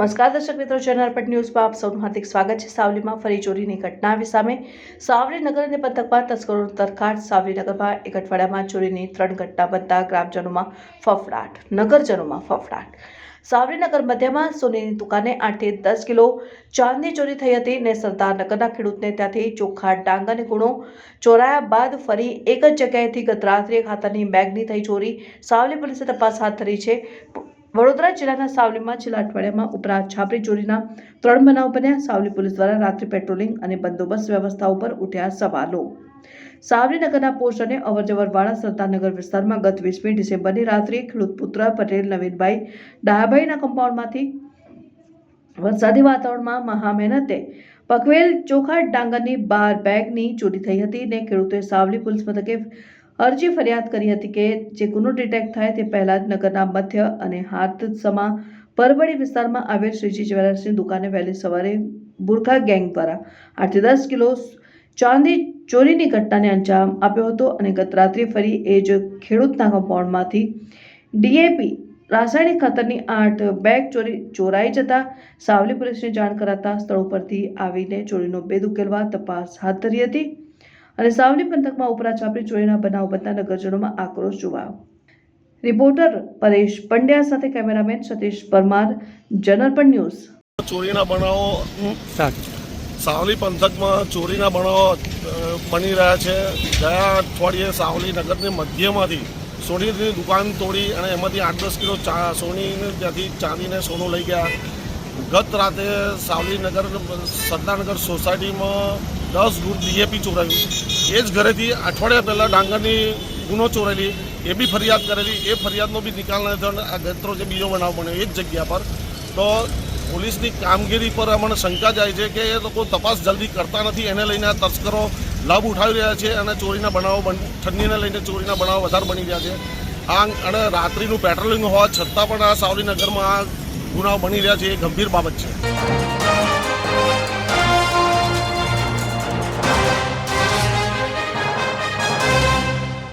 નમસ્કાર દર્શક મિત્રો જનરપટ ન્યૂઝમાં આપ સૌનું હાર્દિક સ્વાગત છે. સાવલીમાં ફરી ચોરીની ઘટના આવી સામે સાવલીનગર અને પંથકમાં તસ્કરોનો તરખાટ સાવલીનગરમાં એક અઠવાડિયામાં ચોરીની ત્રણ ઘટના બનતા ગ્રામજનોમાં ફફડાટ, નગરજનોમાં ફફડાટ. સાવરીનગર મધ્યમાં સોનીની દુકાને આઠથી દસ કિલો ચાંદી ચોરી થઈ હતી ને સરદારનગરના ખેડૂતને ત્યાંથી ચોખ્ખા ડાંગ ગુણો ચોરાયા બાદ ફરી એક જ જગ્યાએથી ગત રાત્રે ખાતાની બેગની થઈ ચોરી સાવલી પોલીસે તપાસ હાથ ધરી છે. વડોદરા જિલ્લાના સાવલીમાં છેલ્લા અઠવાડિયામાં ઉપરાંત છાપરી ચોરીના ત્રણ બનાવ બન્યા. સાવલી પોલીસ દ્વારા રાત્રિ પેટ્રોલિંગ અને બંદોબસ્ત વ્યવસ્થા ઉપર ઉઠ્યા સવાલો. સાવલીનગરના પોસ્ટ અને અવરજવરવાળા સરદારનગર વિસ્તારમાં ગત વીસમી ડિસેમ્બરની રાત્રે ખેડૂત પુત્ર પટેલ, નવીનભાઈ ડાયાભાઈના કમ્પાઉન્ડમાંથી વરસાદી વાતાવરણમાં મહા મહેનતે પકવેલ ચોખા ડાંગરની બાર બેગની ચોરી થઈ હતી ને ખેડૂતોએ સાવલી પોલીસ મથકે અરજી ફરિયાદ કરી હતી કે જે ગુનો ડિટેક્ટ થાય તે પહેલા જ નગરના મધ્ય અને હાથસમા પરબડી વિસ્તારમાં આવેલ શ્રીજી જ્વેલર્સની દુકાને વહેલી સવારે બુરખા ગેંગ દ્વારા આઠથી દસ કિલો ચાંદી ચોરીની ઘટનાને અંજામ આપ્યો હતો અને ગત રાત્રે ફરી એ જ ખેડૂતના કમ્પાઉન્ડમાંથી ડીએપી રાસાયણિક ખાતરની આઠ બેગ ચોરી ચોરાઈ જતા સાવલી પોલીસને જાણ કરાતા સ્થળ ઉપરથી આવીને ચોરીનો ભેદ ઉકેલવા તપાસ હાથ ધરી હતી. અને સાવલી પંથકમાં ઉપરા છાપરી ચોરીના બનાવ બનતા નગરજનોમાં આક્રોશ જોવાયો. રિપોર્ટર પરેશ પંડ્યા સાથે કેમેરામેન સતીશ પરમાર જનરપણ ન્યૂઝ. ચોરીના બનાવો સાચું. સાવલી પંથકમાં ચોરીના બનાવો બની રહ્યા છે. ગયા અઠવાડિયે સાવલી નગરની મધ્યમાંથી સોનીની દુકાન તોડી અને એમાંથી આઠ દસ કિલો ચા સોની ત્યાંથી ચાંદીને સોનું લઈ ગયા. ગત રાતે સાવલીનગર સરદારનગર સોસાયટીમાં દસ ગુણ ડીએપી ચોરાયું. એ જ ઘરેથી અઠવાડિયા પહેલાં ડાંગરની ગુનો ચોરેલી એ બી ફરિયાદ કરેલી, એ ફરિયાદનો બી નિકાલ નથી આ ગત્રો જે બીજો બનાવ બન્યો, એ જ જગ્યા પર. તો પોલીસની કામગીરી પર અમને શંકા જાય છે કે એ લોકો તપાસ જલ્દી કરતા નથી, એને લઈને આ તસ્કરો લાભ ઉઠાવી રહ્યા છે અને ચોરીના બનાવો બન, ઠંડીને લઈને ચોરીના બનાવો વધારે બની રહ્યા છે. આ અને રાત્રિનું પેટ્રોલિંગ હોવા છતાં પણ આ સાવલીનગરમાં આ ગુનાઓ બની રહ્યા છે એ ગંભીર બાબત છે.